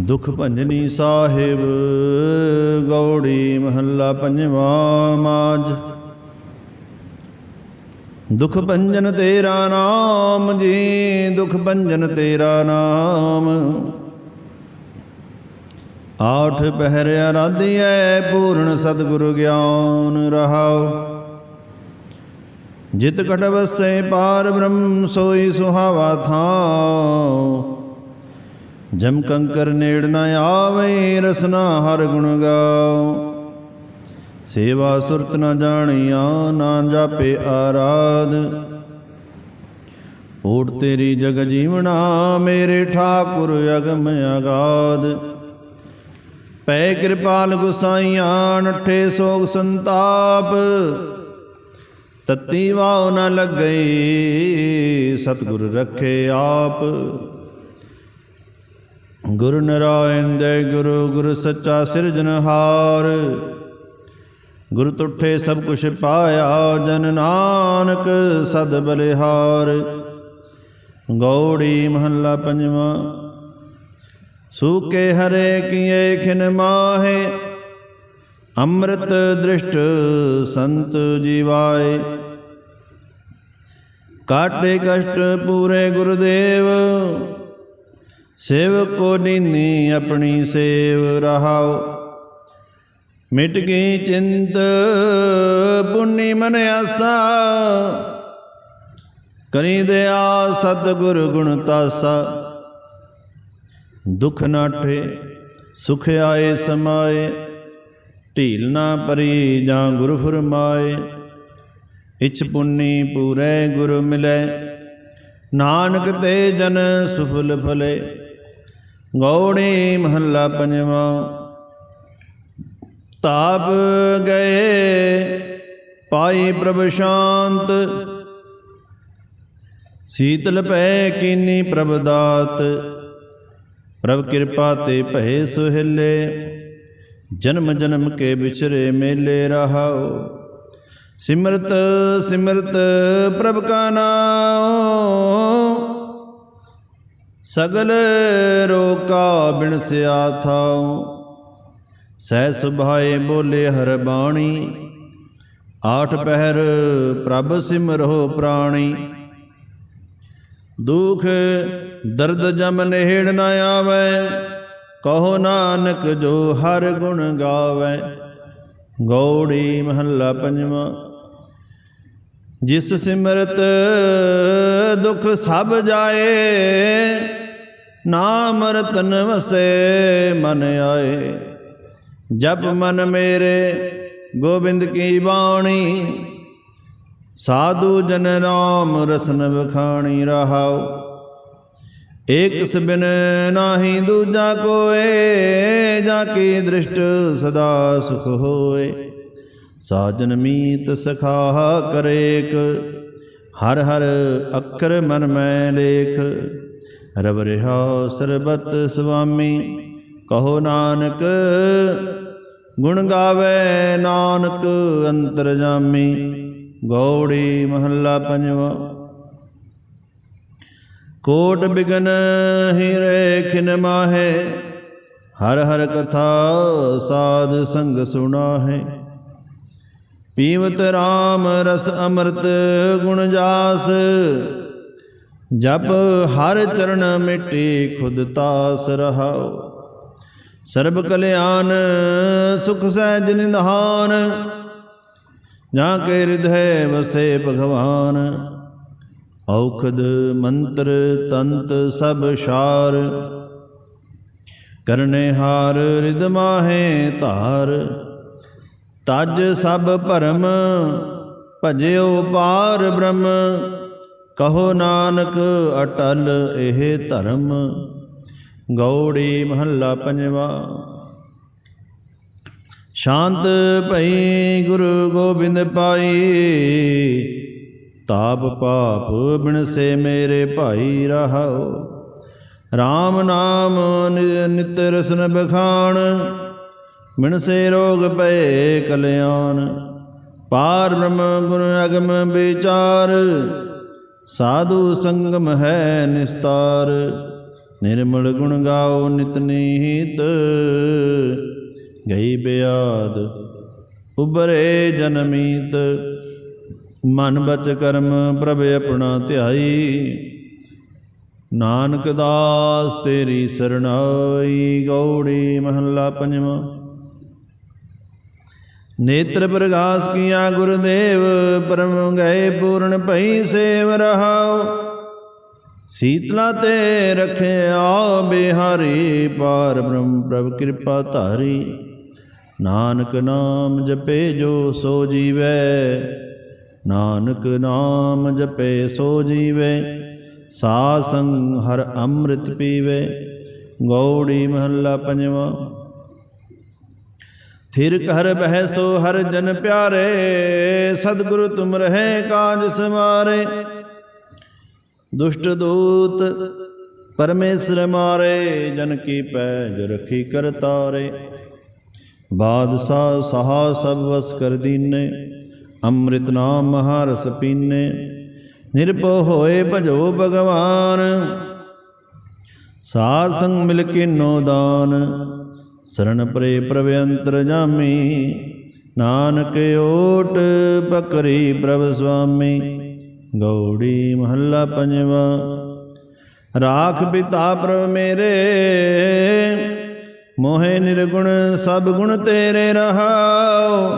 ਦੁਖ ਭੰਜਨੀ ਸਾਹਿਬ, ਗੌੜੀ ਮਹੱਲਾ ਪੰਜਵਾ ਮਾਜ ਦੁਖ ਭੰਜਨ ਤੇਰਾ ਨਾਮ ਜੀ, ਦੁਖ ਭੰਜਨ ਤੇਰਾ ਨਾਮ। ਆਠ ਪਹਿਰ ਅਰਾਧਿਐ ਪੂਰਨ ਸਤਿਗੁਰ ਗਿਆਨ ਰਹਾਉ। ਜਿਤ ਕਟ ਵਸੈ ਪਾਰ ਬ੍ਰਹਮ, ਸੋਈ ਸੁਹਾਵਾ ਥਾਉ। ਜਮ ਕੰਕਰ ਨੇੜ ਨ ਆਵੇ, ਰਸਨਾ ਹਰ ਗੁਣ ਗਾਉ ਸੇਵਾ ਸੁਰਤ ਨ ਜਾਣਿਆ, ਨਾ ਜਾਪੇ ਆਰਾਧ। ਓਟ ਤੇਰੀ ਜਗ ਜੀਵਣਾ, ਮੇਰੇ ਠਾਕੁਰ ਅਗਮ ਅਗਾਧ। ਪੈ ਕਿਰਪਾਲ ਗੁਸਾਈਆਂ, ਨਠੇ ਸੋਗ ਸੰਤਾਪ। ਤਤੀ ਵਾਉ ਨ ਲੱਗਈ, ਸਤਿਗੁਰ ਰੱਖੇ ਆਪ। ਗੁਰ ਨਰਾਇਣ ਦੇ ਗੁਰੂ, ਗੁਰ ਸੱਚਾ ਸਿਰਜਨਹਾਰ ਗੁਰ ਤੁਠੇ ਸਭ ਕੁਛ ਪਾਇਆ, ਜਨ ਨਾਨਕ ਸਦ ਬਲਿਹਾਰ। ਗੌੜੀ ਮਹੱਲਾ ਪੰਜਵਾ, ਸੂਕੇ ਹਰੇ ਕੀਏ ਖਿਨ ਮਾਹੇ, ਅੰਮ੍ਰਿਤ ਦ੍ਰਿਸ਼ਟ ਸੰਤ ਜੀਵਾਏ। ਕਾਟੇ ਕਸ਼ਟ ਪੂਰੇ ਗੁਰਦੇਵ ਸੇਵ ਕੋ ਨੀਨੀ ਆਪਣੀ ਸੇਵ ਰਹਾਓ। ਮਿਟ ਗਈ ਚਿੰਤ ਪੁੰਨੀ ਮਨ ਆਸਾ। ਕਰੀ ਦਿਆ ਸਤਿਗੁਰ ਗੁਣ ਤਾਸਾ। ਦੁਖ ਨਾਠੇ ਸੁਖ ਆਏ ਸਮਾਏ। ਢੀਲ ਨਾ ਪਰੀ ਜਾਂ ਗੁਰ ਫਰਮਾਏ। ਇਛ ਪੁੰਨੀ ਪੂਰੇ ਗੁਰ ਮਿਲੇ। ਨਾਨਕ ਤੇ ਜਨ ਸੁਫਲ ਫਲੇ। ਗੌੜੇ ਮਹੱਲਾ ਪੰਜਵਾ। ਤਾਪ ਗਏ, ਪਾਈ ਪ੍ਰਭ ਸ਼ਾਂਤ। ਸੀਤਲ ਪੈ ਕੀਨੀ ਪ੍ਰਭ ਦਾਤ। ਪ੍ਰਭ ਕਿਰਪਾ ਤੇ ਭਏ ਸੁਹਿਲੇ, ਜਨਮ ਜਨਮ ਕੇ ਵਿਚਰੇ ਮੇਲੇ ਰਹਾਓ। ਸਿਮਰਤ ਸਿਮਰਤ ਪ੍ਰਭ ਕਾ ਨਾਮ ਸਗਲ ਰੋਕਾ ਬਿਨ ਸਿਆ ਥਾਉ। ਸਹਿ ਸੁਭਾਏ ਬੋਲੇ ਹਰ ਬਾਣੀ। ਆਠ ਪਹਿਰ ਪ੍ਰਭ ਸਿਮਰੋ ਪ੍ਰਾਣੀ। ਦੁਖ ਦਰਦ ਜਮ ਨੇੜ ਨ ਆਵੇ। ਕਹੋ ਨਾਨਕ ਜੋ ਹਰ ਗੁਣ ਗਾਵੇ। ਗੌੜੀ ਮਹੱਲਾ ਪੰਜਵਾ। ਜਿਸ ਸਿਮਰਤ ਦੁਖ ਸਭ ਜਾਏ ਨਾਮ ਰਤਨ ਵਸੇ ਮਨ ਆਏ। ਜਪ ਮਨ ਮੇਰੇ, ਗੋਬਿੰਦ ਕੀ ਬਾਣੀ। ਸਾਧੂ ਜਨ ਨਾਮ ਰਸਨ ਬਖਾਣੀ ਰਹਾਉ। ਏਕ ਸਬਿਨ ਨਾਹੀ ਦੂਜਾ ਕੋਏ, ਜਾ ਕੀ ਦ੍ਰਿਸ਼ਟ ਸਦਾ ਸੁਖ ਹੋਏ। ਸਾਜਨ ਮੀਤ ਸਖਾ ਕਰੇਕ, ਹਰ ਹਰ ਅੱਖਰ ਮਨ ਮੈਂ ਲੇਖ। ਰਬ ਰਿਹਾ ਸਰਬਤ ਸੁਆਮੀ, ਕਹੋ ਨਾਨਕ, ਗੁਣ ਗਾਵੇ ਨਾਨਕ ਅੰਤਰ ਜਾਮੀ ਗੌੜੀ ਮਹੱਲਾ ਪੰਜਵਾ। ਕੋਟ ਬਿਗਨ ਹੀ ਖਿਨ ਮਾਹੇ, ਹਰ ਹਰ ਕਥਾ ਸਾਧ ਸੰਗ ਸੁਣਾ ਪੀਵਤ RAM ਰਸ ਅੰਮ੍ਰਿਤ ਗੁਣ ਜਾਸ ਜਪ ਹਰ ਚਰਨ ਮਿਟੀ ਖੁਦ ਤਾਸ ਰਹਾਓ ਸਰਬ ਕਲਿਆਣ ਸੁਖ ਸਹਿਜ ਨਿਧਾਨ, ਜਾਂ ਕੇ ਹਿਰਦੈ ਵਸੇ ਭਗਵਾਨ। ਔਖਦ ਮੰਤਰ ਤੰਤ ਸਭ ਸ਼ਾਰ, ਕਰਨੇ ਹਾਰ ਰਿਦ ਮਾਹੇ ਧਾਰ। ਤਜ ਸਭ ਭਰਮ ਭਜਿਓ ਪਾਰ ਬ੍ਰਹਮ ਕਹੋ ਨਾਨਕ ਅਟਲ ਇਹ ਧਰਮ, ਗੌੜੀ ਮਹੱਲਾ ਪੰਜਵਾ। ਸ਼ਾਂਤ ਭਈ ਗੁਰੂ ਗੋਬਿੰਦ ਪਾਈ ਤਾਪ ਪਾਪ ਬਿਨਸੇ ਮੇਰੇ ਭਾਈ ਰਹਾਓ RAM ਨਾਮ ਨਿ- ਨਿਤ ਰਸਨ ਬਖਾਣ, ਬਿਨ ਰੋਗ ਪਏ ਕਲਿਆਣ। ਪਾਰ ਬ੍ਰਹਮ ਗੁਣ ਅਗਮ ਵਿਚਾਰ ਸਾਧੂ ਸੰਗਮ ਹੈ ਨਿਸਤਾਰ, ਨਿਰਮਲ ਗੁਣ ਗਾਓ ਨਿਤਨੀਤ ਗਈ ਬਿਆਦ ਉਬਰੇ ਜਨਮੀਤ ਮਨ ਬਚ ਕਰਮ ਪ੍ਰਭ ਆਪਣਾ ਧਿਆਈ। ਨਾਨਕ ਦਾਸ ਤੇਰੀ ਸਰਣਾਈ, ਗੌੜੀ ਮਹੱਲਾ ਪੰਜਵਾਂ। ਨੇਤਰ ਪ੍ਰਗਾਸ ਕੀਆ ਗੁਰਦੇਵ, ਪਰਮ ਗਏ ਪੂਰਨ ਭਈ ਸੇਵ ਰਹਾਉ। ਸੀਤਲਾ ਤੇ ਰਖਿਆ ਬਿਹਾਰੀ, ਪਾਰ ਬ੍ਰਹਮ ਪ੍ਰਭ ਕਿਰਪਾ ਧਾਰੀ। ਨਾਨਕ ਨਾਮ ਜਪੇ ਜੋ ਸੋ ਜੀਵੈ, ਨਾਨਕ ਨਾਮ ਜਪੇ ਸੋ ਜੀਵੈ। ਸਾ ਹਰ ਅੰਮ੍ਰਿਤ ਪੀਵੇ, ਗੌੜੀ ਮਹੱਲਾ ਪੰਜਵਾਂ। ਥਿਰ ਕਰ ਬਹਿ ਸੋ ਹਰ ਜਨ ਪਿਆਰੇ, ਸਤਿਗੁਰੂ ਤੁਮ ਰਹੇ ਕਾਜ ਸਮਾਰੇ ਦੁਸ਼ਟ ਦੂਤ ਪਰਮੇਸ਼ਰ ਮਾਰੇ, ਜਨ ਕੀ ਪੈਜ ਰਖੀ ਕਰ ਤਾਰੇ। ਬਾਦਸ਼ਾਹ ਸਹਾ ਸਭ ਵਸ ਕਰ ਦੀਨੇ, ਅੰਮ੍ਰਿਤ ਨਾਮ ਮਹਾਰਸ ਪੀਨੇ। ਨਿਰਭਉ ਹੋਏ ਭਜੋ ਭਗਵਾਨ, ਸਾਧ ਸੰਗ ਮਿਲ ਕੇ ਨੋ ਦਾਨ। ਸਰਣ ਪਰੇ ਪ੍ਰਭ ਅੰਤਰ ਜਾਮੀ, ਨਾਨਕ ਓਟ ਪਕਰੀ ਪ੍ਰਭ ਸੁਆਮੀ ਗੌੜੀ ਮਹੱਲਾ ਪੰਜਵਾ। ਰਾਖ ਪਿਤਾ ਪ੍ਰਭ ਮੇਰੇ, ਮੋਹਿ ਨਿਰਗੁਣ ਸਭ ਗੁਣ ਤੇਰੇ ਰਹਾਉ।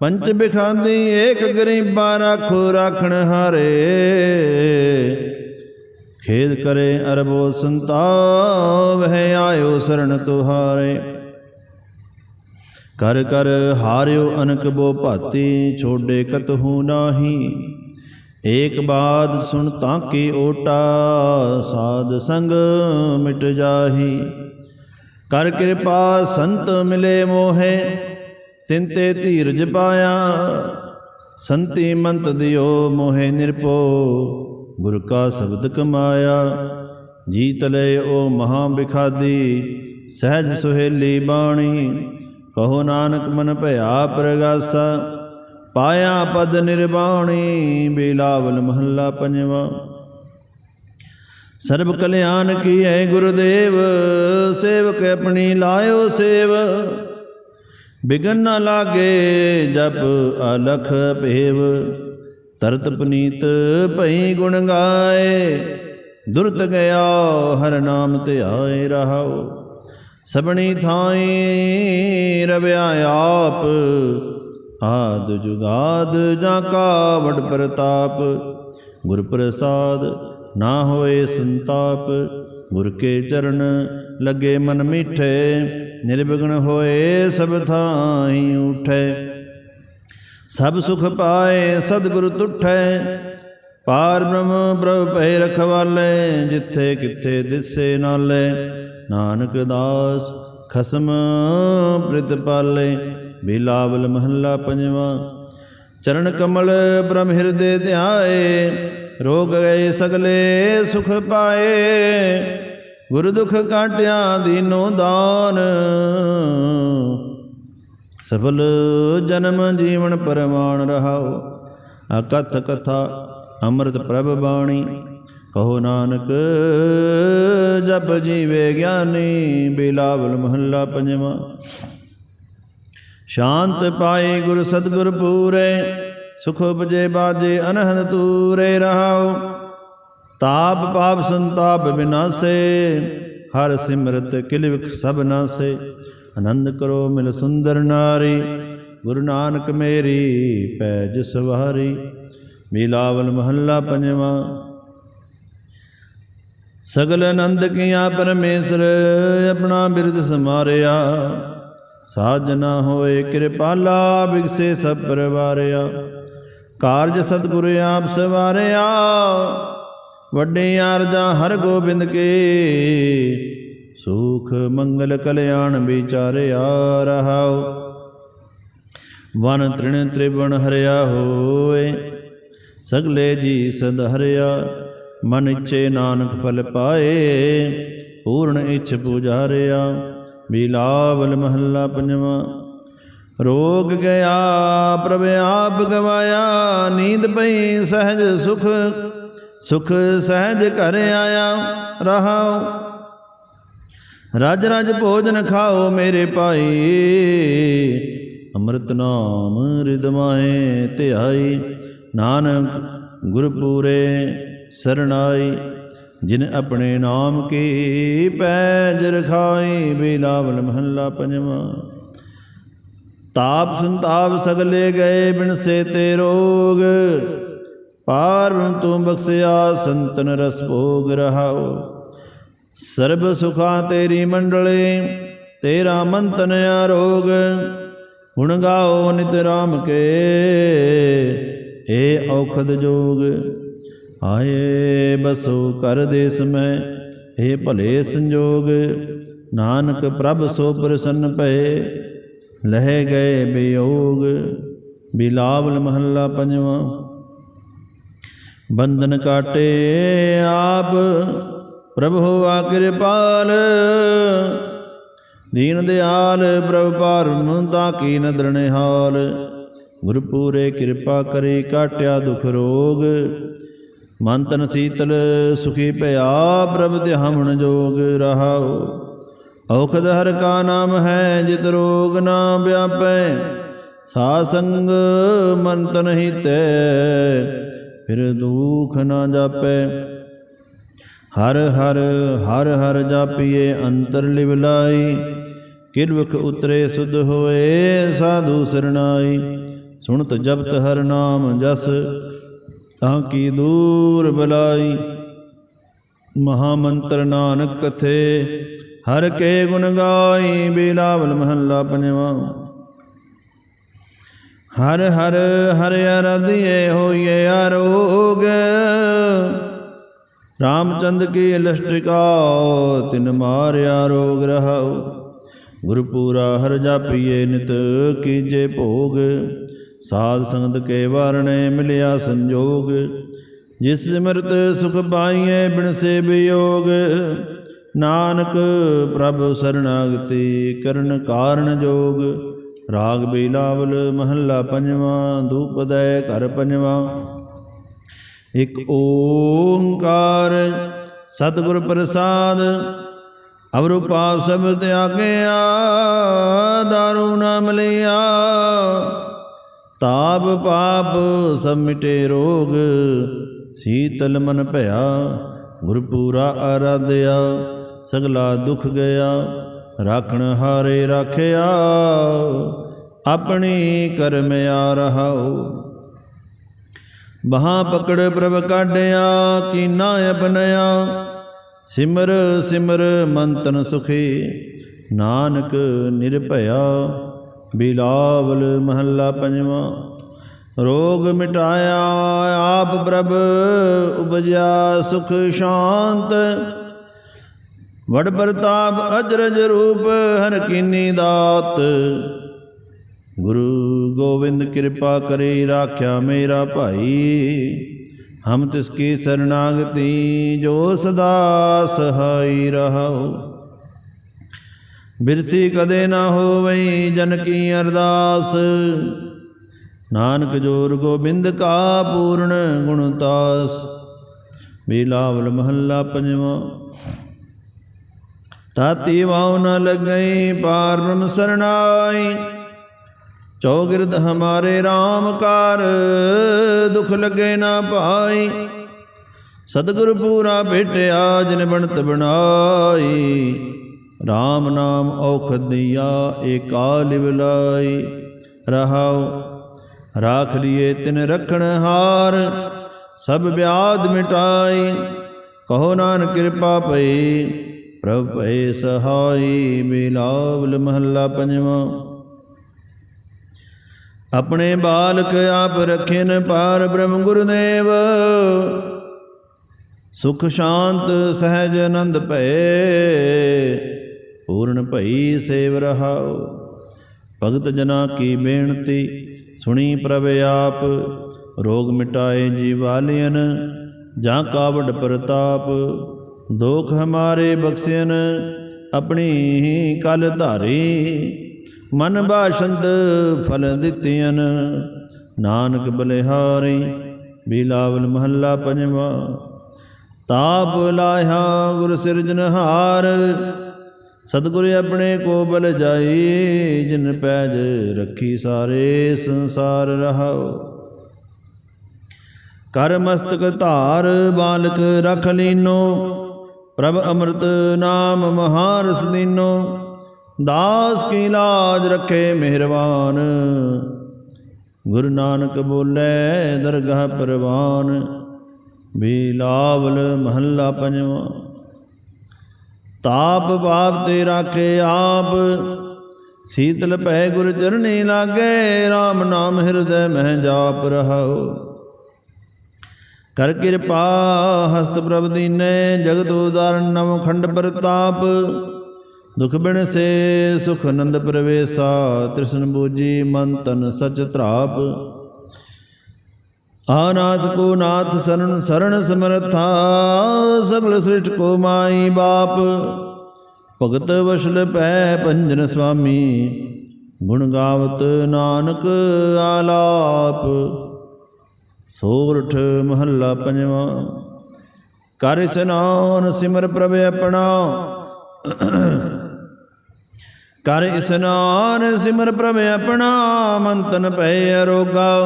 ਪੰਚ ਬਿਖਾਂਦੀ ਏਕ ਗਰੀਬਾ ਰਾਖੋ, ਰਾਖਣ ਹਾਰੇ। ਖੇਦ ਕਰੇ ਅਰਬੋ ਸੰਤਾਪ ਹੈ, ਆਇਓ ਸਰਣ ਤੁਹਾਰੇ। ਕਰ ਕਰ ਹਾਰਿਓ ਅਨਕ ਬੋ ਭਾਤੀ, ਛੋਡੇ ਕਤਹੂ ਨਾਹੀ। ਏਕ ਬਾਦ ਸੁਣ ਤਾਂ ਕੀ ਓਟਾ, ਸਾਧ ਸੰਗ ਮਿਟ ਜਾਹੀ। ਕਰ ਕਿਰਪਾ ਸੰਤ ਮਿਲੇ ਮੋਹੇ, ਤਿੰਤੇ ਧੀਰਜ ਪਾਇਆ। ਸੰਤੀ ਮੰਤ ਦਿਓ ਮੋਹੇ ਨਿਰਪੋ ਗੁਰ ਕਾ ਸ਼ਬਦ ਕਮਾਇਆ, ਜੀਤ ਲੈ ਓ ਮਹਾ ਬਿਖਾਦੀ ਸਹਿਜ ਸੁਹੇਲੀ ਬਾਣੀ, ਕਹੋ ਨਾਨਕ ਮਨ ਭਇਆ ਪ੍ਰਗਾਸਾ, ਪਾਇਆ ਪਦ ਨਿਰਵਾਣੀ, ਬੇਲਾਵਲ ਮਹੱਲਾ ਪੰਜਵਾ। ਸਰਬ ਕਲਿਆਣ ਕੀ ਹੈ ਗੁਰਦੇਵ, ਸੇਵਕ ਆਪਣੀ ਲਾਇਓ ਸੇਵ। ਬਿਗਨ ਨਾ ਲਾਗੇ ਜਪ ਅਲਖ ਭੇਵ। ਤਰਤ ਪਨੀਤ ਭਈ ਗੁਣ ਗਾਏ, ਦੁਰਤ ਗਿਆ ਹਰ ਨਾਮ ਧਿਆਏ ਰਹਾਓ। ਸਭਣੀ ਥਾਈ ਰਵਿਆ ਆਪ, ਆਦ ਜੁਗਾਦ ਜਾਂ ਕਾ ਵਡ ਪ੍ਰਤਾਪ। ਗੁਰ ਪ੍ਰਸਾਦ ਨਾ ਹੋਏ ਸੰਤਾਪ, ਗੁਰ ਕੇ ਚਰਨ ਲੱਗੇ ਮਨ ਮਿੱਠੇ। ਨਿਰਵਿਘਨ ਹੋਏ ਸਭ ਥਾਈ ਉਠੈ। ਸਭ ਸੁਖ ਪਾਏ, ਸਤਿਗੁਰ ਤੁਠੈ। ਪਾਰ ਬ੍ਰਹਮ, ਪ੍ਰਭ ਭੈ ਰਖਵਾਲੇ, ਜਿੱਥੇ ਕਿੱਥੇ ਦਿਸੇ ਨਾਲੇ। ਨਾਨਕ ਦਾਸ ਖਸਮ ਪ੍ਰਿਤ ਪਾਲੇ, ਬਿਲਾਵਲ ਮਹੱਲਾ ਪੰਜਵਾ। ਚਰਨ ਕਮਲ ਬ੍ਰਹਮ ਹਿਰਦੇ ਧਿਆਏ, ਰੋਗ ਗਏ ਸਗਲੇ ਸੁਖ ਪਾਏ। ਗੁਰ ਦੁਖ ਕਾਟਿਆ ਦੀਨੋ ਦਾਨ ਸਫਲ ਜਨਮ ਜੀਵਨ ਪਰਮਾਨ ਰਹਾਓ। ਅਕਥ ਕਥਾ ਅੰਮ੍ਰਿਤ ਪ੍ਰਭ ਬਾਣੀ। ਕਹੋ ਨਾਨਕ, ਜਪ ਜੀਵੇ ਗਿਆਨੀ, ਬਿਲਾਵਲ ਮਹੱਲਾ ਪੰਜਵਾ। ਸ਼ਾਂਤ ਪਾਏ ਗੁਰ ਸਤਗੁਰ ਪੂਰੇ, ਸੁਖ ਉਪਜੇ ਬਾਜੇ ਅਨਹਦ ਤੂਰੇ ਰਹਾਓ। ਤਾਪ ਪਾਪ ਸੰਤਾਪ ਵਿਨਾਸੇ ਹਰ ਸਿਮਰਤ ਕਿਲਵਿਖ ਸਭ ਨਾਸੇ। ਆਨੰਦ ਕਰੋ ਮਿਲ ਸੁੰਦਰ ਨਾਰੀ, ਗੁਰੂ ਨਾਨਕ ਮੇਰੀ ਪੈਜ ਸਵਾਰੀ, ਮੀਲਾਵਲ ਮਹੱਲਾ ਪੰਜਵਾ। ਸਗਲ ਆਨੰਦ ਕੀਆ ਪਰਮੇਸ਼ਰ, ਆਪਣਾ ਬਿਰਦ ਸਮਾਰਿਆ ਸਾਜਨਾ ਹੋਏ ਕਿਰਪਾਲਾ, ਬਿਗਸੇ ਸਭ ਪਰਵਾਰਿਆ। ਕਾਰਜ ਸਤਿਗੁਰ ਆਪ ਸਵਾਰਿਆ। ਵੱਡੇ ਆਰਜਾ ਹਰ ਗੋਬਿੰਦ ਕੇ ਸੁਖ ਮੰਗਲ ਕਲਿਆਣ ਵਿਚਾਰਿਆ ਰਹਾਉ। ਵਨ ਤ੍ਰਿਣ ਤ੍ਰਿਵਣ ਹਰਿਆ ਹੋਏ, ਸਗਲੇ ਜੀ ਸਦ ਹਰਿਆ, ਮਨ ਇੱਛੇ ਨਾਨਕ ਫਲ ਪਾਏ, ਪੂਰਨ ਇੱਛ ਪੁਜਾਰਿਆ ਬਿਲਾਵਲ ਮਹੱਲਾ ਪੰਜਵਾ। ਰੋਗ ਗਿਆ, ਪ੍ਰਭ ਆਪ ਗਵਾਇਆ, ਨੀਂਦ ਪਈ, ਸਹਿਜ ਸੁਖ ਸੁਖ ਸਹਿਜ ਘਰ ਆਇਆ, ਰਹਾਉ। ਰਜ ਰਜ ਭੋਜਨ ਖਾਓ ਮੇਰੇ ਭਾਈ। ਅੰਮ੍ਰਿਤ ਨਾਮ ਰਿਦਮਾਏ ਧਿਆਈ ਨਾਨਕ ਗੁਰਪੂਰੇ ਸਰਣਾਈ। ਜਿਨ ਆਪਣੇ ਨਾਮ ਕੀ ਪੈਜ ਰਖਾਈ, ਬੇਲਾਵਲ ਮਹੱਲਾ ਪੰਜਵਾਂ। ਤਾਪ ਸੰਤਾਪ ਸਗਲੇ ਗਏ ਬਿਨ ਸੇ ਤੇ ਰੋਗ। ਪਾਰ ਤੂੰ ਬਖਸਿਆ ਸੰਤਨ ਰਸ ਭੋਗ ਰਹਾਓ। ਸਰਬ ਸੁਖਾ ਤੇਰੀ ਮੰਡਲੇ, ਤੇਰਾ ਮੰਤਨ ਆਰੋਗ ਗੁਣ ਗਾਓ ਨਿਤ ਰਾਮ ਕੇ। ਏ ਔਖਦ ਜੋਗ, ਆਏ ਬਸੋ ਕਰ ਦੇਸ ਮੈਂ। ਏ ਭਲੇ ਸੰਜੋਗ, ਨਾਨਕ ਪ੍ਰਭ ਸੋ ਪ੍ਰਸੰਨ ਭਏ। ਲਹਿ ਗਏ ਬਿਯੋਗ, ਬਿਲਾਵਲ ਮਹੱਲਾ ਪੰਜਵਾਂ। ਬੰਧਨ ਕਾਟੇ ਆਪ ਪ੍ਰਭੂ ਆ ਕਿਰਪਾਲ ਦੀਨ ਦਿਆਲ ਪ੍ਰਭ ਪਰਮ ਤਾ ਕੀ ਨਦਰਣੇ ਹਾਲ। ਗੁਰਪੂਰੇ ਕਿਰਪਾ ਕਰੀ ਕਾਟਿਆ ਦੁਖ ਰੋਗ। ਮਨ ਤਨ ਸੀਤਲ ਸੁਖੀ ਭਇਆ ਪ੍ਰਭ ਤੇ ਹਮਣ ਜੋਗ ਰਹਾਓ ਔਖਦ ਹਰ ਕਾ ਨਾਮ ਹੈ ਜਿਤ ਰੋਗ ਨਾ ਵਿਆਪੈ। ਸਾ ਸੰਗ ਮਨ ਤਨ ਹਿਤੈ, ਫਿਰ ਦੁਖ ਨਾ ਜਾਪੈ। ਹਰ ਹਰ ਹਰ ਹਰ ਜਾਪੀਏ ਅੰਤਰ ਲਿਵ ਲਾਈ। ਕਿਰਵਖ ਉਤਰੇ ਸੁਧ ਹੋਏ, ਸਾਧੂ ਸਰਣਾਈ ਸੁਣਤ ਜਪਤ ਹਰ ਨਾਮ ਜਸ, ਤਾਂ ਕੀ ਦੂਰ ਬਲਾਈ। ਮਹਾ ਮੰਤਰ ਨਾਨਕ ਕਥੇ, ਹਰ ਕੇ ਗੁਣ ਗਾਈ, ਬੇਲਾਵਲ ਮਹੱਲਾ ਪੰਜਵਾ। ਹਰ ਹਰ ਹਰ ਅਰਧਿਏ ਹੋਈਏ ਆਰੋਗ ਰਾਮਚੰਦ ਕੀ ਲਸ਼ਟਿਕਾ, ਤਿਨ ਮਾਰਿਆ ਰੋਗ ਰਹਾਉ। ਗੁਰਪੂਰਾ ਹਰ ਜਾਪੀਏ ਨਿਤ ਕੀਜੇ ਭੋਗ। ਸਾਧ ਸੰਗਤ ਕੇ ਵਾਰਣੇ ਮਿਲਿਆ ਸੰਜੋਗ। ਜਿਸ ਸਿਮਰਤ ਸੁਖ ਪਾਈਏ ਬਿਨ ਸੇ ਬਿਯੋਗ। ਨਾਨਕ ਪ੍ਰਭ ਸਰਣਾਗਤੀ ਕਰਨ ਕਾਰਨ ਜੋਗ। ਰਾਗ ਬੇਲਾਵਲ ਮਹੱਲਾ ਪੰਜਵਾਂ ਦੂਪਦੈ ਘਰ ਪੰਜਵਾਂ। ਇਕ ਓੰਕਾਰ ਸਤਿਗੁਰ ਪ੍ਰਸਾਦ ਅਵਰੁ ਪਾਪ ਸਭ ਤਿਆਗਿਆ ਦਾਰੂ ਨਾਮ ਲਿਆ। ਤਾਪ ਪਾਪ ਸਭ ਮਿਟੇ ਰੋਗ, ਸੀਤਲ ਮਨ ਭਇਆ, ਗੁਰਪੂਰਾ ਆਰਾਧਿਆ, ਸਗਲਾ ਦੁਖ ਗਿਆ, ਰਾਖਣ ਹਾਰੇ ਰਾਖਿਆ। ਆਪਣੀ ਕਰਮ ਆ ਰਹਾਓ। ਬਹਾਂ ਪਕੜ ਪ੍ਰਭ ਕਾਢਿਆ, ਕੀਨਾ ਅਪਨਿਆ। ਸਿਮਰ ਸਿਮਰ ਮੰਤਨ ਸੁਖੀ, ਨਾਨਕ ਨਿਰਭਇਆ। ਬਿਲਾਵਲ ਮਹੱਲਾ ਪੰਜਵਾਂ, ਰੋਗ ਮਿਟਾਇਆ, ਆਪ ਪ੍ਰਭ ਉਪਜਿਆ, ਸੁਖ ਸ਼ਾਂਤ। ਵਡ ਪ੍ਰਤਾਪ ਅਜਰਜ ਰੂਪ, ਹਰ ਕੀਨੀ ਦਾਤ। ਗੁਰੂ ਗੋਬਿੰਦ ਕਿਰਪਾ ਕਰੇ, ਰਾਖਿਆ ਮੇਰਾ ਭਾਈ। ਹਮ ਤਿਸ ਕੀ ਸਰਨਾਗਤੀ, ਜੋ ਸਦਾ ਸਹਾਈ ਰਹਾਓ। ਬਿਰਤੀ ਕਦੇ ਨਾ ਹੋਵਈ, ਜਨ ਕੀ ਅਰਦਾਸ। ਨਾਨਕ ਜੋਰ ਗੋਬਿੰਦ ਕਾ ਪੂਰਨ ਗੁਣਤਾਸ ਬੀਲਾਵਲ ਮਹੱਲਾ ਪੰਜਵਾਂ। ਤਾਤੀ ਵਾਉ ਨ ਲੱਗਈ ਪਾਰ ਬ੍ਰਹਮ ਸਰਣਾਈ ਚੌਗਿਰਦ ਹਮਾਰੇ RAM ਕਾਰ ਦੁਖ ਲਗੇ ਨਾ ਭਾਈ। ਸਤਿਗੁਰ ਪੂਰਾ ਭੇਟਿਆ, ਜਿਨ ਬਣਤ ਬਣਾਈ। RAM ਨਾਮ ਔਖਦ ਦਿਆ ਏਕਾ ਲਿਵ ਲਾਈ ਰਹਾਉ, ਰਾਖ ਲਿਏ ਤਿਨ ਰਖਣ ਹਾਰ, ਸਭ ਵਿਆਦ ਮਿਟਾਈ। ਕਹੋ ਨਾਨਕ ਕਿਰਪਾ ਪਈ ਪ੍ਰਭ ਭਏ ਸਹਾਈ ਬਿਲਾਵਲ ਮਹੱਲਾ ਪੰਜਵਾਂ। ਆਪਣੇ ਬਾਲਕ ਆਪ ਰਖਿਨ ਪਾਰ ਬ੍ਰਹਮ ਗੁਰਦੇਵ। ਸੁਖ ਸ਼ਾਂਤ ਸਹਿਜ ਆਨੰਦ ਭਏ, ਪੂਰਨ ਭਈ ਸੇਵ ਰਹਾਉ। ਭਗਤ ਜਨਾ ਕੀ ਬੇਨਤੀ, ਸੁਣੀ ਪ੍ਰਭ ਆਪ, ਰੋਗ ਮਿਟਾਏ ਜੀਵਾਲਿਨ ਜਾਂ ਕਾਵੜ ਪ੍ਰਤਾਪ। ਦੋਖ ਹਮਾਰੇ ਬਖਸ਼ਿਆਨ ਆਪਣੀ ਹੀ ਕਲ ਧਾਰੀ। ਮਨ ਬਾਸ਼ੰਦ ਫਲ ਦਿੱਤਿਆਨ ਨਾਨਕ ਬਲਿਹਾਰੀ, ਬਿਲਾਵਲ ਮਹੱਲਾ ਪੰਜਵਾ। ਤਾਪ ਲਾਇਆ ਗੁਰ ਸਿਰਜਨਹਾਰ ਸਤਿਗੁਰ ਆਪਣੇ ਕੋ ਬਲ ਜਾਈ, ਜਿਨ ਪੈਜ ਰੱਖੀ ਸਾਰੇ ਸੰਸਾਰ ਰਹਾਓ ਕਰ ਮਸਤਕ ਧਾਰ, ਬਾਲਕ ਰਖ ਲੀਨੋ। ਪ੍ਰਭ ਅੰਮ੍ਰਿਤ ਨਾਮ ਮਹਾਰਸ ਦੀਨੋ। ਦਾਸ ਕੀ ਲਾਜ ਰੱਖੇ ਮਿਹਰਬਾਨ। ਗੁਰੂ ਨਾਨਕ ਬੋਲੇ, ਦਰਗਾਹ ਪਰਵਾਨ ਬੀਲਾਵਲ ਮਹੱਲਾ ਪੰਜਵਾਂ। ਤਾਪ ਬਾਪ ਤੇ ਰਾਖੇ ਆਪ, ਸੀਤਲ ਭੈ ਗੁਰ ਚਰਣੀ ਲਾਗੇ RAM ਨਾਮ ਹਿਰਦੈ ਮਹਿ ਜਾਪ ਰਹਾਓ ਕਰ ਕਿਰਪਾ ਹਸਤ ਪ੍ਰਭ ਦੀਨੇ, ਜਗਤ ਉਦਾਰਨ ਨਵ ਖੰਡ ਪ੍ਰਤਾਪ। ਦੁਖ ਬਿਨ ਸੇ, ਸੁਖ ਆਨੰਦ ਪ੍ਰਵੇਸਾ, ਤ੍ਰਿਸ਼ਨ ਬੂਜੀ ਮਨ ਤਨ ਸਚ ਧਰਾਪ। ਆਨਾਥ ਕੋ ਨਾਥ ਸਰਨ ਸਰਣ ਸਮਰਥਾ, ਸਗਲ ਸ੍ਰਿਸ਼ਟ ਕੋ ਮਾਈ ਬਾਪ। ਭਗਤ ਵਸ਼ਲ ਪੈ ਪੰਜਨ ਸੁਆਮੀ ਗੁਣ ਗਾਵਤ ਨਾਨਕ ਆਲਾਪ। ਸੋਰਠ ਮਹੱਲਾ ਪੰਜਵਾਂ, ਕਰ ਇਸਨਾਨ ਸਿਮਰ ਪ੍ਰਭ ਆਪਣਾ। ਕਰ ਇਸਨਾਨ ਸਿਮਰ ਪ੍ਰਭ ਆਪਣਾ ਮੰਤਨ ਪਏ ਅਰੋਗਾ।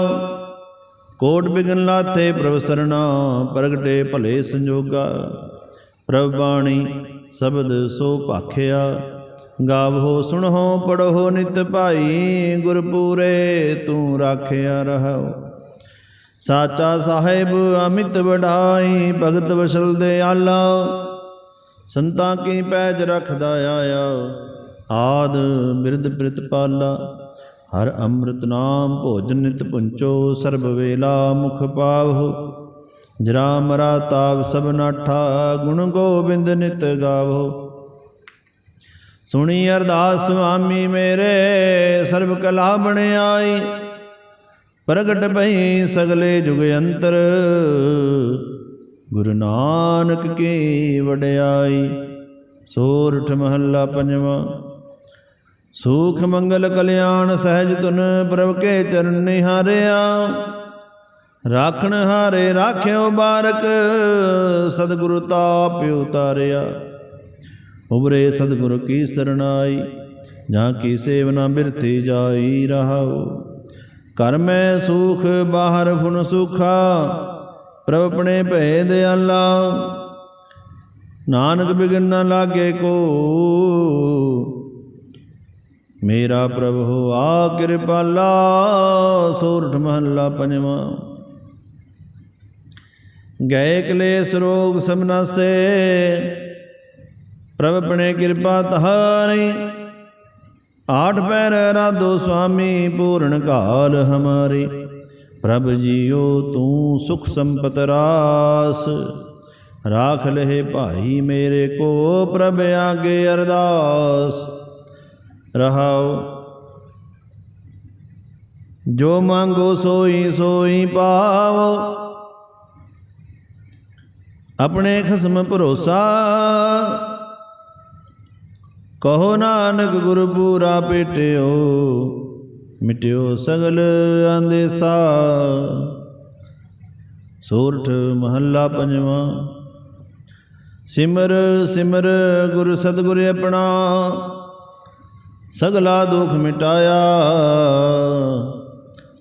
ਕੋਟ ਬਿਗਨ ਲਾਥੇ ਪ੍ਰਭ ਸਰਣਾ ਪ੍ਰਗਟੇ ਭਲੇ ਸੰਜੋਗਾ। ਪ੍ਰਭ ਬਾਣੀ ਸ਼ਬਦ ਸੋ ਭਾਖਿਆ। ਗਾਵੋ ਸੁਣੋ ਪੜੋ ਨਿਤ ਭਾਈ ਗੁਰਪੂਰੇ ਤੂੰ ਰਾਖਿਆ ਰਹੋ ਸਾਚਾ ਸਾਹਿਬ ਅਮਿਤ ਵਡਾਈ ਭਗਤ ਵਸਲ ਦੇ ਆਲਾ। ਸੰਤਾਂ ਕੀ ਪੈਜ ਰਖਦਾ ਆਇਆ। ਆਦ ਬਿਰਧ ਪ੍ਰਿਤ ਪਾਲਾ, ਹਰ ਅੰਮ੍ਰਿਤ ਨਾਮ ਭੋਜਨ ਨਿਤ ਪੁੰਚੋ, ਸਰਬ ਵੇਲਾ ਮੁਖ ਪਾਵਹੁ। ਜਰਾ ਮਰਾ ਤਾਪ ਸਭ ਨਾਠਾ, ਗੁਣ ਗੋਬਿੰਦ ਨਿਤ ਗਾਵੋ ਸੁਣੀ ਅਰਦਾਸ ਸੁਆਮੀ ਮੇਰੇ, ਸਰਬ ਕਲਾ ਬਣਾਈ ਪ੍ਰਗਟ ਭਈ ਸਗਲੇ ਜੁਗ ਅੰਤਰ, ਗੁਰੂ ਨਾਨਕ ਕੀ ਵਡਿਆਈ। ਸੋਰਠ ਮਹੱਲਾ ਪੰਜਵਾਂ। ਸੁਖ ਮੰਗਲ ਕਲਿਆਣ ਸਹਿਜ ਤੁਨ ਪ੍ਰਭ ਕੇ ਚਰਨ ਨਿਹਾਰਿਆ। ਰਾਖਣ ਹਾਰੇ ਰਾਖਿਓ ਬਾਰਕ, ਸਤਿਗੁਰੂ ਤਾਪ ਉਤਾਰਿਆ। ਉਬਰੇ ਸਤਿਗੁਰੂ ਕੀ ਸਰਣਾਈ, ਜਾਂ ਕੀ ਸੇਵਨਾ ਬਿਰਤੀ ਜਾਈ ਰਹਾਓ ਘਰ ਮੈਂ ਸੁਖ, ਬਾਹਰ ਫੁਨ ਸੁਖਾ, ਪ੍ਰਭ ਆਪਣੇ ਭੈ ਦਿਆਲਾ ਨਾਨਕ ਬਿਗਨ ਨ ਲਾਗੇ ਕੋ ਮੇਰਾ ਪ੍ਰਭ ਹੋ ਆ ਕਿਰਪਾਲਾ ਸੋਰਠ ਮਹੱਲਾ ਪੰਜਵਾਂ। ਗਏ ਕਲੇਸ਼ ਰੋਗ ਸਭ ਨਾਸੇ, ਪ੍ਰਭ ਆਪਣੇ ਕਿਰਪਾ ਤਹਾਰੀ ਆਠ ਪੈਰ ਰਾਧੋ ਸੁਆਮੀ, ਪੂਰਨ ਕਾਲ ਹਮਾਰੀ। ਪ੍ਰਭ ਜੀਓ, ਤੂੰ ਸੁਖ ਸੰਪਤ ਰਾਸ। ਰਾਖ ਲਹੇ ਭਾਈ ਮੇਰੇ ਕੋ, ਪ੍ਰਭ ਆਗੇ ਅਰਦਾਸ। ਰਹਾਉ ਜੋ ਮੰਗੋ ਸੋਈ ਸੋਈ ਪਾਵੋ। ਆਪਣੇ ਖਸਮ ਭਰੋਸਾ। ਕਹੋ ਨਾਨਕ ਗੁਰ ਪੂਰਾ ਪੇਟਿਓ, ਮਿਟਿਓ ਸਗਲ ਅੰਦੇਸਾ। ਸੋਰਠ ਮਹੱਲਾ ਪੰਜਵਾਂ। ਸਿਮਰ ਸਿਮਰ ਗੁਰ ਸਤਗੁਰ ਆਪਣਾ। ਸਗਲਾ ਦੁਖ ਮਿਟਾਇਆ।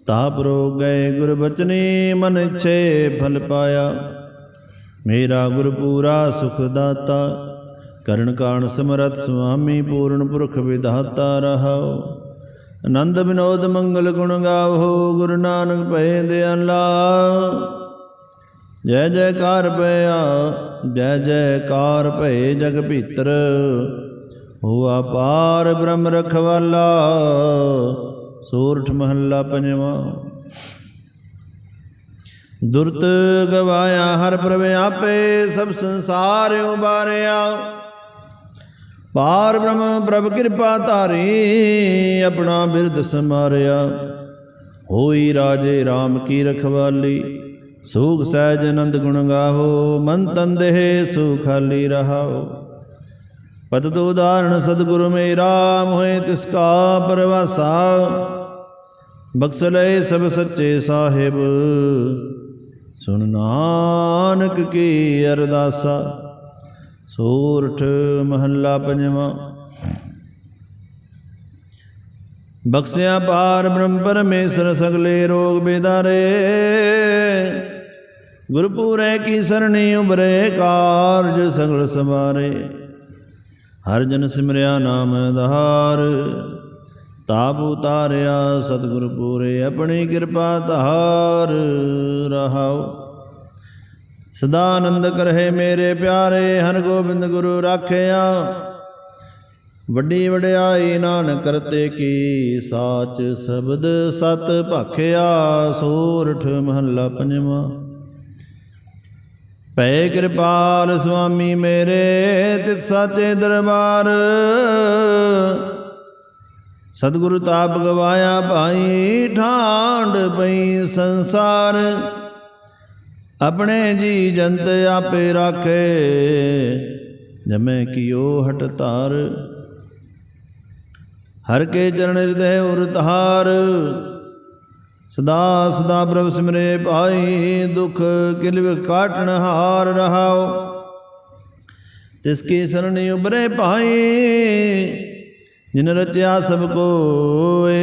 ਤਾਪ ਰੋ ਗਏ ਗੁਰ ਬਚਨੀ, ਮਨ ਛੇ ਫਲ ਪਾਇਆ। ਮੇਰਾ ਗੁਰ ਪੂਰਾ ਸੁਖ ਦਾਤਾ, ਕਰਨ ਕਾਣ ਸਮਰਤ ਸੁਆਮੀ ਪੂਰਨ ਪੁਰਖ ਵਿਧਾਤਾ ਰਹਾਓ। ਆਨੰਦ ਬਿਨੋਦ ਮੰਗਲ ਗੁਣ ਗਾਵੋ, ਗੁਰੂ ਨਾਨਕ ਭੈ ਦਿਆਲਾ। ਜੈ ਜੈਕਾਰ ਭਇਆ ਜੈ ਜੈਕਾਰ ਭਏ ਜਗ ਭੀਤਰ। ਹੋਆ ਪਾਰ ਬ੍ਰਹਮ ਰਖਵਾਲਾ, ਸੂਰਠ ਮਹੱਲਾ ਪੰਜਵਾਂ। ਦੁਰਤ ਗਵਾਇਆ ਹਰ ਪ੍ਰਭ ਆਪੇ, ਸਭ ਸੰਸਾਰ ਉਬਾਰਿਆ। ਪਾਰ ਬ੍ਰਹਮ ਪ੍ਰਭ ਕਿਰਪਾ ਧਾਰੀ, ਆਪਣਾ ਬਿਰਦ ਸਮਾਰਿਆ। ਹੋਈ ਰਾਜੇ RAM ਕੀ ਰਖਵਾਲੀ ਸੂਖ ਸਹਿਜ ਆਨੰਦ ਗੁਣ ਗਾਹੋ, ਮਨ ਤਨ ਦੇਹ ਸੁਖਾਲੀ ਰਹਾਓ। ਪਤ ਤੋ ਉਦਾਹਰਣ, ਸਤਿਗੁਰੂ ਮੇਰਾ, ਮੋਹਿ ਤਿਸ ਕਾ ਪਰਵਾਸਾ। ਬਖਸ਼ ਲਏ ਸਭ ਸੱਚੇ ਸਾਹਿਬ। ਸੁਣ ਨਾਨਕ ਕੀ ਅਰਦਾਸਾ। ਸੂਰਠ ਮਹੱਲਾ ਪੰਜਵਾਂ। ਬਖਸ਼ਿਆ ਪਾਰ ਬ੍ਰਹਮ ਪਰਮੇਸ਼ਰ, ਸਗਲੇ ਰੋਗ ਬੇਦਾਰੇ। ਗੁਰਪੂਰੇ ਕੀ ਸਰਣੀ ਉਬਰੇ ਕਾਰਜ ਸਗਲ ਸਮਾਰੇ ਹਰ ਜਨ ਸਿਮਰਿਆ ਨਾਮ ਆਧਾਰ ਤਾਪ ਉਤਾਰਿਆ ਸਤਿਗੁਰ ਪੂਰੇ ਆਪਣੀ ਕਿਰਪਾ ਧਾਰ। ਰਹਾਓ ਸਦਾ ਆਨੰਦ ਕਰਹਿ ਮੇਰੇ ਪਿਆਰੇ, ਹਰ ਗੋਬਿੰਦ ਗੁਰੂ ਰਾਖਿਆ। ਵੱਡੀ ਵਡਿਆਈ ਨਾਨਕ ਕਰਤੇ ਕੀ ਸਾਚ ਸ਼ਬਦ ਸਤ ਭਾਖਿਆ, ਸੋਰਠ ਮਹੱਲਾ ਪੰਜਵਾਂ। ਭੈ ਕਿਰਪਾਲ ਸੁਆਮੀ ਮੇਰੇ ਤਿਤ ਸਾਚੇ ਦਰਬਾਰ। ਸਤਿਗੁਰੂ ਤਾਪ ਗਵਾਇਆ ਭਾਈ ਠਾਂਡ ਪਈ ਸੰਸਾਰ। ਆਪਣੇ ਜੀ ਜੰਤ ਆਪੇ ਰਾਖੇ, ਜਮੈ ਕੀਓ ਹਟ ਧਾਰ। ਹਰ ਕੇ ਚਰਨ ਹਿਰਦੈ ਉਰ ਧਾਰ ਸਦਾ ਸਦਾ ਪ੍ਰਭ ਸਿਮਰੇ ਭਾਈ, ਦੁਖ ਕਿਲਵ ਕਾਟਣ ਹਾਰ ਰਹਾਓ। ਤਿਸ ਕੀ ਸਰਣੀ ਉਬਰੇ ਭਾਈ, ਜਿਨ ਰਚਿਆ ਸਭ ਕੋਏ।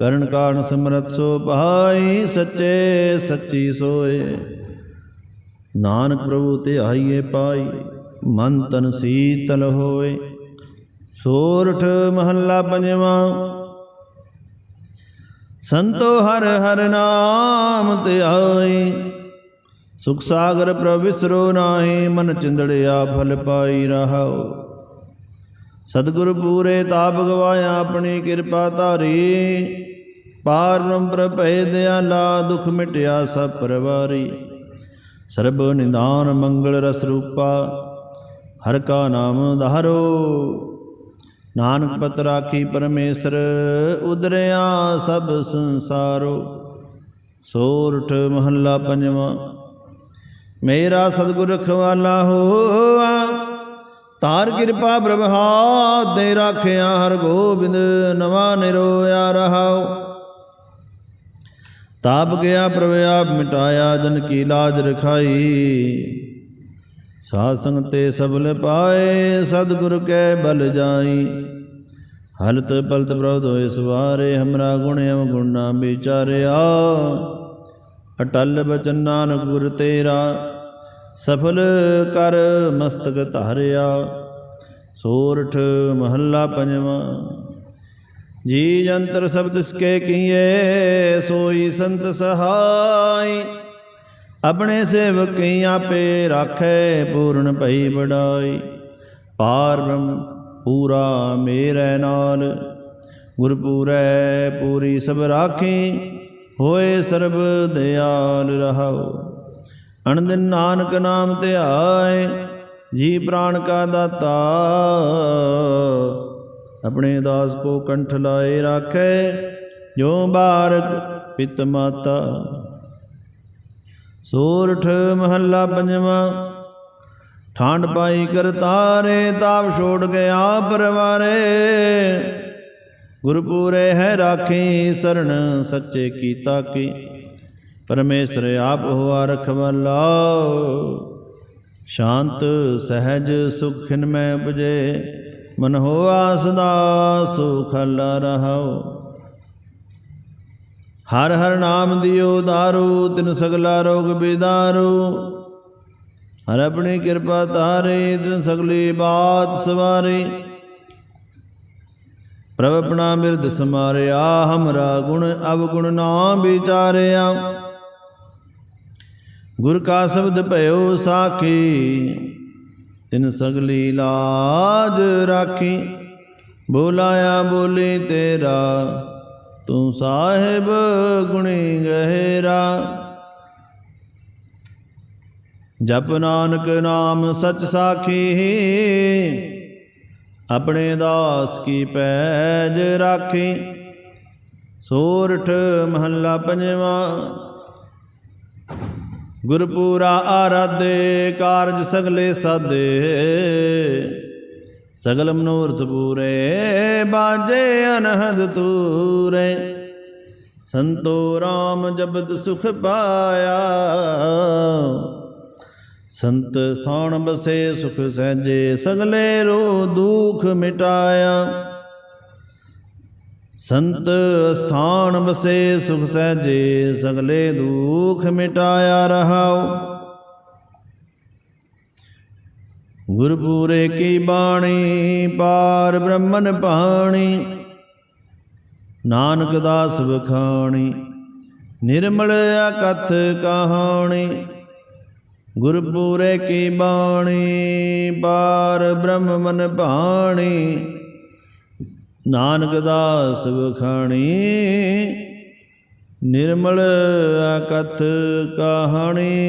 ਕਰਨ ਕਾਰਨ ਸਮਰਤ ਸੋ ਭਾਈ, ਸੱਚੇ ਸੱਚੀ ਸੋਏ। ਨਾਨਕ ਪ੍ਰਭੂ ਤੇ ਆਈਏ ਪਾਈ ਮਨ ਤਨ ਸੀਤਲ ਹੋਏ। ਸੋਰਠ ਮਹੱਲਾ ਪੰਜਵਾਂ ਸੰਤੋ ਹਰ ਹਰ ਨਾਮ ਧਿਆਈ ਸੁਖ ਸਾਗਰ ਪ੍ਰਭ ਵਿਸਰੋ ਨਾਹੀ, ਮਨ ਚਿੰਦੜਿਆ ਫਲ ਪਾਈ ਰਹਾਓ। ਸਤਿਗੁਰ ਪੂਰੇ ਤਾਪ ਗਵਾਇਆ, ਆਪਣੀ ਕਿਰਪਾ ਧਾਰੀ। ਪਾਰ ਬ੍ਰਹਮ ਪ੍ਰਭੈ ਦਿਆਲਾ, ਦੁਖ ਮਿਟਿਆ ਸਭ ਪਰਵਾਰੀ। ਸਰਬ ਨਿਦਾਨ ਮੰਗਲ ਰਸ ਰੂਪਾ, ਹਰ ਕਾ ਨਾਮ ਧਾਰੋ। ਨਾਨਕ ਪਤ ਰਾਖੀ ਪਰਮੇਸ਼ਰ, ਉਦਰਿਆ ਸਭ ਸੰਸਾਰੋ। ਸੋਰਠ ਮਹੱਲਾ ਪੰਜਵਾਂ, ਮੇਰਾ ਸਤਿਗੁਰ ਰਖਵਾਲਾ ਹੋਆ। ਤਾਰ ਕਿਰਪਾ ਪ੍ਰਭਾਤ ਦੇ ਰਾਖਿਆ, ਹਰ ਗੋਬਿੰਦ ਨਵਾ ਨਿਰੋਇਆ ਰਹਾਉ। ਤਾਪ ਗਿਆ ਪ੍ਰਭ, ਆਪ ਮਿਟਾਇਆ, ਜਨ ਕੀ ਲਾਜ ਰਖਾਈ। ਸਾਧ ਸੰਗ ਤੇ ਸਬਲ ਪਾਏ, ਸਤਿਗੁਰ ਕੈ ਬਲ ਜਾਈ। ਹਲਤ ਪਲਤ ਪ੍ਰਭ ਹੋਏ ਸਵਾਰੇ, ਹਮਰਾ ਗੁਣ ਅਵ ਗੁਣ ਨਾ ਵਿਚਾਰਿਆ। ਅਟਲ ਬਚਨ ਨਾਨਕ ਗੁਰ ਤੇਰਾ, ਸਫਲ ਕਰ ਮਸਤਕ ਧਾਰਿਆ। ਸੋਰਠ ਮਹੱਲਾ ਪੰਜਵਾਂ ਜੀ ਜੰਤਰ ਸ਼ਬਦ ਸਕੇ ਕੀਏ, ਸੋਈ ਸੰਤ ਸਹਾਈ। ਆਪਣੇ ਸੇਵਕ ਆਪੇ ਰਾਖੇ, ਪੂਰਨ ਭਈ ਬੜਾਈ ਪਾਰ ਬ੍ਰਹਮ ਪੂਰਾ ਮੇਰੇ ਨਾਲ ਗੁਰ ਪੂਰੀ ਸਭ ਰਾਖੀ, ਹੋਏ ਸਰਬ ਦਿਆਲ ਰਹਾਓ ਅਨੰਦ ਨਾਨਕ ਨਾਮ ਧਿਆਏ ਜੀ ਪ੍ਰਾਣ ਕਾ ਦਾਤਾ। ਆਪਣੇ ਦਾਸ ਕੋ ਕੰਠ ਲਾਏ ਰਾਖੇ ਜੋ ਬਾਰਕ ਪਿਤ ਮਾਤਾ। ਸੋਰਠ ਮਹੱਲਾ ਪੰਜਵਾਂ। ਠਾਂਡ ਪਾਈ ਕਰਤਾਰੇ ਤਾਪ ਛੋੜ ਗਿਆ ਪਰਵਾਰੇ। ਗੁਰਪੂਰੇ ਹੈ ਰਾਖੀ, ਸਰਣ ਸੱਚੇ ਕੀਤਾ ਕੀ। ਪਰਮੇਸ਼ਰ ਆਪ ਹੋਆ ਰਖਵਾਲਾ। ਸ਼ਾਂਤ, ਸਹਿਜ, ਸੁਖਿਨ ਮੈਂ ਉਪਜੇ। ਮਨ ਹੋਆ ਸਦਾ ਸੁਖਲਾ ਰਹਾਓ ਹਰ ਹਰ ਨਾਮ ਦਿਓ ਦਾਰੂ, ਤਿਨ ਸਗਲਾ ਰੋਗ ਬਿਦਾਰੂ। ਹਰ ਆਪਣੀ ਕਿਰਪਾ ਤਾਰੇ ਤਿਨ ਸਗਲੀ ਬਾਤ ਸਵਾਰੇ। ਪ੍ਰਭ ਆਪਣਾ ਮਿਰਦ ਸਮਾਰਿਆ, ਹਮਰਾ ਗੁਣ ਅਵ ਗੁਣ ਨਾ ਵਿਚਾਰਿਆ। ਗੁਰ ਕਾ ਸ਼ਬਦ ਭਇਓ ਸਾਖੀ, ਤਿਨ ਸਗਲੀ ਲਾਜ ਰਾਖੀ। ਬੋਲਾਇਆ ਬੋਲੇ ਤੇਰਾ ਤੂੰ ਸਾਹਿਬ ਗੁਣੀ ਗਹਿਰਾ। ਜਪ ਨਾਨਕ ਨਾਮ ਸਚ ਸਾਖੀ, ਆਪਣੇ ਦਾਸ ਕੀ ਪੈਜ ਰਾਖੀ। ਸੋਰਠ ਮਹੱਲਾ ਪੰਜਵਾਂ, ਗੁਰਪੂਰਾ ਆਰਾਧੇ ਕਾਰਜ ਸਗਲੇ ਸਾਦੇ ਸਗਲ ਮਨੋਰਥ ਪੂਰੇ, ਬਾਜੇ ਅਨਹਦ ਤੂਰੇ। ਸੰਤੋ RAM ਜਬਦ ਸੁਖ ਪਾਇਆ। ਸੰਤ ਸਥਾਨ ਬਸੇ ਸੁਖ ਸਹਜੇ, ਸਗਲੇ ਰੋ ਦੁਖ ਮਿਟਾਇਆ। ਸੰਤ ਸਥਾਨ ਬਸੇ ਸੁਖ ਸਹਜੇ, ਸਗਲੇ ਦੁਖ ਮਿਟਾਇਆ ਰਹਾਉ। ਗੁਰਪੂਰੇ ਕੀ ਬਾਣੀ, ਪਾਰ ਬ੍ਰਹਮਨ ਪਾਣੀ ਨਾਨਕ ਦਾਸ ਬਖਾਣੀ ਨਿਰਮਲ ਅਕਥ ਕਹਾਣੀ। ਗੁਰਪੂਰੇ ਕੀ ਬਾਣੀ, ਪਾਰ ਬ੍ਰਹਮ ਮਨ ਭਾਣੀ। ਨਾਨਕ ਦਾਸ ਬਖਾਣੀ ਨਿਰਮਲ ਅਕਥ ਕਹਾਣੀ।